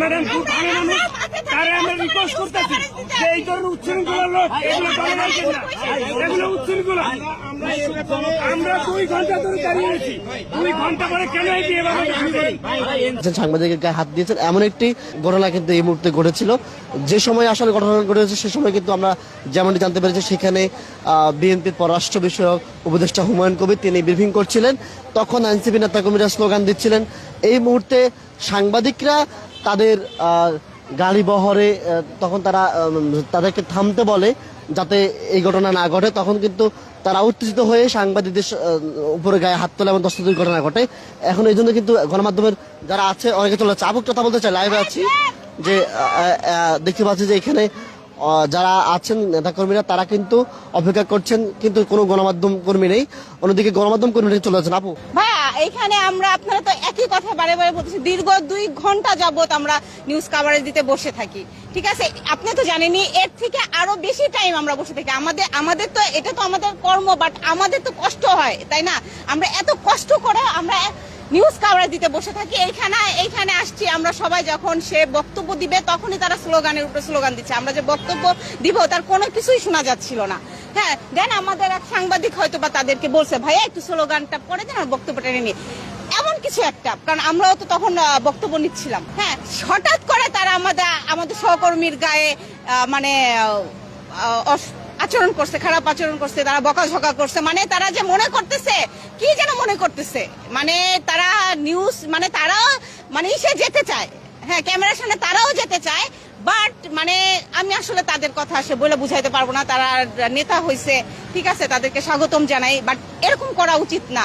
Madam তারা আমরা request করতেছি। যে এই ধরনের লোক এগুলো ভালো লাগছে না। এগুলো উচ্ছৃঙ্খলা। আমরা দুই ঘণ্টা ধরে দাঁড়িয়ে আছি। দুই ঘণ্টা পরে কেন একজন সাংবাদিকের গায়ে হাত দিয়েছেন। এমন একটি ঘটনা কিন্তু এই মুহূর্তে ঘটেছিল। যে সময় আসলে ঘটনা ঘটেছে সে সময় কিন্তু আমরা যেমনটি জানতে পেরেছি সেখানে বিএনপির পররাষ্ট্র বিষয়ক উপদেষ্টা হুমায়ুন কবির তিনি ব্রিফিং করছিলেন। তখন এনসিপি নেতাকর্মীরা স্লোগান দিচ্ছিলেন এই মুহূর্তে সাংবাদিকরা তাদের গাড়ি বহরে তখন তারা তাদেরকে থামতে বলে যাতে এই ঘটনা না ঘটে। তখন কিন্তু তারা উত্তেজিত হয়ে সাংবাদিকদের উপরে গায়ে হাত তোলে এবং দস্তদের ঘটনা ঘটে। এখন এই জন্য কিন্তু গণমাধ্যমের যারা আছে, অনেকে চলে চাবুক কথা বলতে চাই লাইভে আছি যে দেখতে পাচ্ছি যে এখানে যারা আছেন নেতাকর্মীরা, তারা কিন্তু অপেক্ষা করছেন, কিন্তু কোনো গণমাধ্যম কর্মী নেই। অন্যদিকে গণমাধ্যম কর্মীরা চলে যাচ্ছেন। আপু? এখানে আমরা আপনারা তো একই কথা বারে বারে বলতেছি, দীর্ঘ দুই ঘণ্টা যাবত আমরা নিউজ কাভারেজ দিতে বসে থাকি, ঠিক আছে? আপনি তো জানেনই, এর থেকে আরও বেশি টাইম আমরা বসে থাকি। আমাদের আমাদের তো, এটা তো আমাদের কর্ম বাট আমাদের তো কষ্ট হয়, তাই না? আমরা এত কষ্ট করে আমরা নিউজ কাভারেজ দিতে বসে থাকি। এইখানে এইখানে আসছি। আমরা সবাই যখন সে বক্তব্য দিবে, তখনই তারা স্লোগানের উপরে স্লোগান দিচ্ছে। আমরা যে বক্তব্য দিব, তার কোনো কিছুই শোনা যাচ্ছিল না। হ্যাঁ দেন আমাদের এক সাংবাদিক হয়তো বা তাদেরকে বলছে, ভাইয়া, একটু স্লোগানটা পড়ে দেন আর বক্তব্যটা নিয়ে। এমন কিছু একটা, কারণ আমরাও তো তখন বক্তব্য নিচ্ছিলাম। হ্যাঁ হঠাৎ করে তারা আমাদের আমাদের সহকর্মীর গায়ে মানে আচরণ করছে, খারাপ আচরণ করছে, তারা বকাঝকা করছে মানে তারা যে মনে করতেছে, কি যেন মনে করতেছে? মানে তারা নিউজ মানে তারাও মানে ইসে যেতে চায়। হ্যাঁ ক্যামেরার সামনে তারাও যেতে চায় বাট মানে আমি আসলে তাদের কথা আসে বলে বুঝাইতে পারব না, তারা নেতা হয়েছে ঠিক আছে, তাদেরকে স্বাগতম জানাই বাট এরকম করা উচিত না।